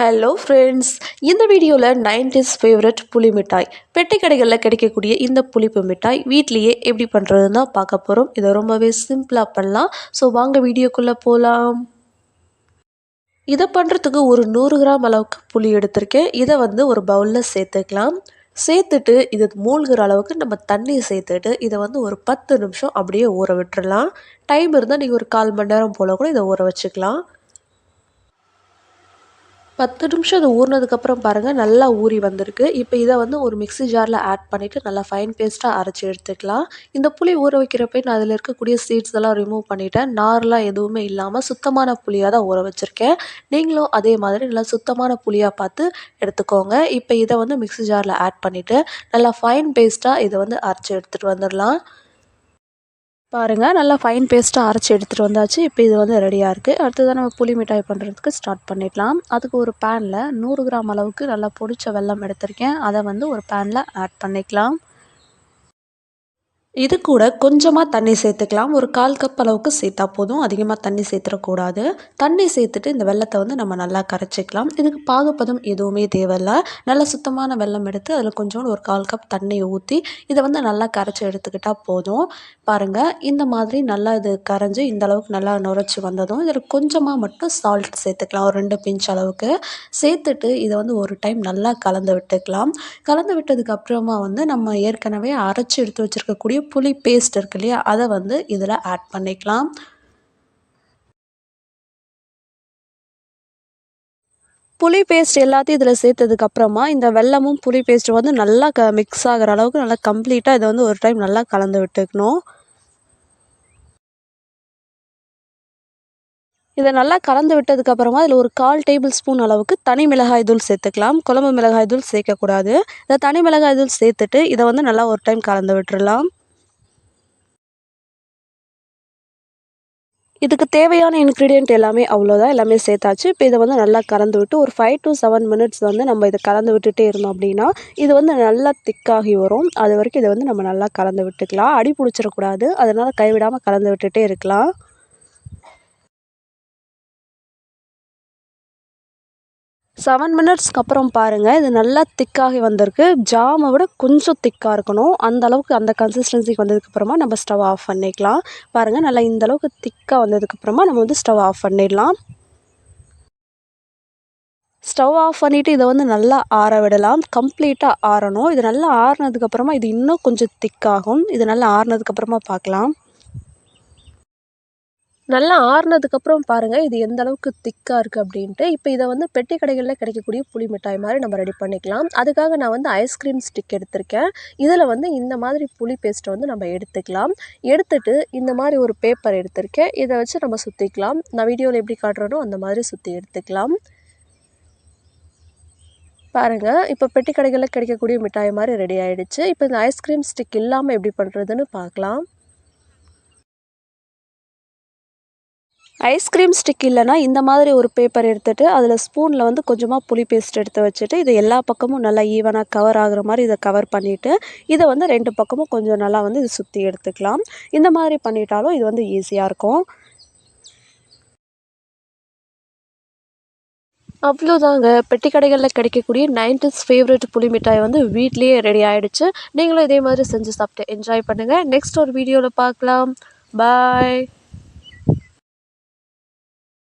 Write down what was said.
Hello friends இந்த வீடியோவில் nineties favourite புளி மிட்டாய். பெட்டி கடைகளில் கிடைக்கக்கூடிய இந்த புளிப்பு மிட்டாய் வீட்லேயே எப்படி பண்ணுறதுன்னு தான் பார்க்க போகிறோம் இதை ரொம்பவே சிம்பிளாக பண்ணலாம். ஸோ வாங்க வீடியோக்குள்ளே போகலாம் இதை பண்ணுறதுக்கு ஒரு நூறு கிராம் அளவுக்கு புளி எடுத்திருக்கேன். இதை வந்து ஒரு பவுலில் சேர்த்துக்கலாம். சேர்த்துட்டு இது மூழ்கிற அளவுக்கு நம்ம தண்ணி சேர்த்துட்டு இதை வந்து ஒரு பத்து நிமிஷம் அப்படியே ஊற விட்டுறலாம். டைம் இருந்தால் நீங்கள் ஒரு கால் மணி நேரம் போல் கூட இதை ஊற வச்சுக்கலாம். பத்து நிமிஷம் அது ஊறினதுக்கப்புறம் பாருங்கள் நல்லா ஊறி வந்திருக்கு. இப்போ இதை வந்து ஒரு மிக்ஸி ஜாரில் ஆட் பண்ணிவிட்டு நல்லா ஃபைன் பேஸ்ட்டாக அரைச்சி எடுத்துக்கலாம். இந்த புளி ஊற வைக்கிறப்ப நான் அதில் இருக்கக்கூடிய சீட்ஸ் எல்லாம் ரிமூவ் பண்ணிவிட்டேன் நார்லாம் எதுவுமே இல்லாமல் சுத்தமான புளியாக தான் ஊற வச்சுருக்கேன். நீங்களும் அதே மாதிரி நல்லா சுத்தமான புளியாக பார்த்து எடுத்துக்கோங்க. இப்போ இதை வந்து மிக்ஸி ஜாரில் ஆட் பண்ணிவிட்டு நல்லா ஃபைன் பேஸ்ட்டாக இதை வந்து அரைச்சி எடுத்துகிட்டு வந்துடலாம். பாருங்கள் நல்லா ஃபைன் பேஸ்ட்டாக அரைச்சி எடுத்துகிட்டு வந்தாச்சு. இப்போ இது வந்து ரெடியாக இருக்குது அடுத்ததாக நம்ம புளி மிட்டாய் பண்ணுறதுக்கு ஸ்டார்ட் பண்ணிடலாம். அதுக்கு ஒரு பேனில் நூறு கிராம் அளவுக்கு நல்லா பொடிச்ச வெல்லம் எடுத்திருக்கேன். அதை வந்து ஒரு பேனில் ஆட் பண்ணிக்கலாம். இது கூட கொஞ்சமாக தண்ணி சேர்த்துக்கலாம். ஒரு கால் கப் அளவுக்கு சேர்த்தா போதும். அதிகமாக தண்ணி சேர்த்துடக்கூடாது. தண்ணி சேர்த்துட்டு இந்த வெள்ளத்தை வந்து நம்ம நல்லா கரைச்சிக்கலாம். இதுக்கு பாகுப்பதம் எதுவுமே தேவையில்லை. நல்லா சுத்தமான வெள்ளம் எடுத்து அதில் கொஞ்சோண்டு ஒரு கால் கப் தண்ணியை ஊற்றி இதை வந்து நல்லா கரைச்சி எடுத்துக்கிட்டால் போதும். பாருங்கள் இந்த மாதிரி நல்லா இது கரைஞ்சி இந்த அளவுக்கு நல்லா நுரைச்சி வந்ததும் இதில் கொஞ்சமாக மட்டும் சால்ட் சேர்த்துக்கலாம். ஒரு ரெண்டு பிஞ்ச் அளவுக்கு. சேர்த்துட்டு இதை வந்து ஒரு டைம் நல்லா கலந்து விட்டுக்கலாம். கலந்து விட்டதுக்கு அப்புறமா வந்து நம்ம ஏற்கனவே அரைச்சி எடுத்து வச்சுருக்கக்கூடிய புளி பேஸ்ட் இருக்கு இல்லையா? அதை வந்து இதில் ஆட் பண்ணிக்கலாம். புளி பேஸ்ட் எல்லாத்தையும் இதில் சேர்த்ததுக்கப்புறமா இந்த வெல்லமும் புளி பேஸ்ட்டும் வந்து நல்லா க மிக்ஸ் ஆகிற அளவுக்கு நல்லா கம்ப்ளீட்டாக இதை வந்து ஒரு டைம் நல்லா கலந்து விட்டுக்கணும். இதை நல்லா கலந்து விட்டதுக்கப்புறமா இதில் ஒரு கால் டேபிள் ஸ்பூன் அளவுக்கு தனி மிளகாய் தூள் சேர்த்துக்கலாம். குழம்பு மிளகாய் தூள் சேர்க்கக்கூடாது. இதை தனி மிளகாய் தூள் சேர்த்துட்டு இதை வந்து நல்லா ஒரு டைம் கலந்து விட்டுடலாம் இதுக்கு தேவையான இன்க்ரீடியன்ட் எல்லாமே அவ்வளோதான் எல்லாமே சேர்த்தாச்சு. இப்போ இதை வந்து நல்லா கலந்து விட்டு ஒரு ஃபைவ் டு செவன் மினிட்ஸ் வந்து நம்ம இதை கலந்து விட்டுட்டே இருந்தோம் அப்படின்னா இது வந்து நல்லா திக்காகி வரும். அது வரைக்கும் இதை வந்து நம்ம நல்லா கலந்து விட்டுக்கலாம். அடி பிடிச்சிடக்கூடாது. அதனால் கைவிடாமல் கலந்து விட்டுட்டே இருக்கலாம். செவன் மினிட்ஸ்க்கு அப்புறம் பாருங்கள் இது நல்லா திக்காகி வந்திருக்கு. ஜாமை விட கொஞ்சம் திக்காக இருக்கணும். அந்த அளவுக்கு அந்த கன்சிஸ்டன்சிக்கு வந்ததுக்கப்புறமா நம்ம ஸ்டவ் ஆஃப் பண்ணிக்கலாம். பாருங்கள் நல்லா இந்த அளவுக்கு திக்காக வந்ததுக்கப்புறமா நம்ம வந்து ஸ்டவ் ஆஃப் பண்ணிடலாம். ஸ்டவ் ஆஃப் பண்ணிவிட்டு இதை வந்து நல்லா ஆற விடலாம். கம்ப்ளீட்டாக ஆறணும். இது நல்லா ஆறுனதுக்கப்புறமா இது இன்னும் கொஞ்சம் திக்காகும் இது நல்லா ஆறுனதுக்கப்புறமா பார்க்கலாம். நல்லா ஆறுனதுக்கப்புறம் பாருங்கள் இது எந்த அளவுக்கு திக்காக இருக்குது அப்படின்ட்டு இப்போ இதை வந்து பெட்டி கடைகளில் கிடைக்கக்கூடிய புளி மிட்டாய் மாதிரி நம்ம ரெடி பண்ணிக்கலாம். அதுக்காக நான் வந்து ஐஸ்கிரீம் ஸ்டிக் எடுத்திருக்கேன். இதில் வந்து இந்த மாதிரி புளி பேஸ்ட்டை வந்து நம்ம எடுத்துக்கலாம். எடுத்துட்டு இந்த மாதிரி ஒரு பேப்பர் எடுத்திருக்கேன். இதை வச்சு நம்ம சுற்றிக்கலாம் நான் வீடியோவில் எப்படி காட்டுறனோ அந்த மாதிரி சுற்றி எடுத்துக்கலாம். பாருங்கள் இப்போ பெட்டி கடைகளில் கிடைக்கக்கூடிய மிட்டாய் மாதிரி ரெடி ஆகிடுச்சு இப்போ இந்த ஐஸ்கிரீம் ஸ்டிக் இல்லாமல் எப்படி பண்ணுறதுன்னு பார்க்கலாம். ஐஸ்கிரீம் ஸ்டிக் இல்லைனா இந்த மாதிரி ஒரு பேப்பர் எடுத்துகிட்டு அதில் ஸ்பூனில் வந்து கொஞ்சமாக புளி பேஸ்ட் எடுத்து வச்சுட்டு இதை எல்லா பக்கமும் நல்லா ஈவனாக கவர் ஆகிற மாதிரி இதை கவர் பண்ணிவிட்டு இதை வந்து ரெண்டு பக்கமும் கொஞ்சம் நல்லா வந்து இது சுற்றி எடுத்துக்கலாம். இந்த மாதிரி பண்ணிட்டாலும் இது வந்து ஈஸியாக இருக்கும். அவ்வளோதாங்க பெட்டி கடைகளில் கிடைக்கக்கூடிய நைன்டிஸ் ஃபேவரட் புளி மிட்டாய் வந்து வீட்லேயே ரெடி ஆகிடுச்சு நீங்களும் இதே மாதிரி செஞ்சு சாப்பிட்டு என்ஜாய் பண்ணுங்கள் நெக்ஸ்ட் ஒரு வீடியோவில் பார்க்கலாம். பாய்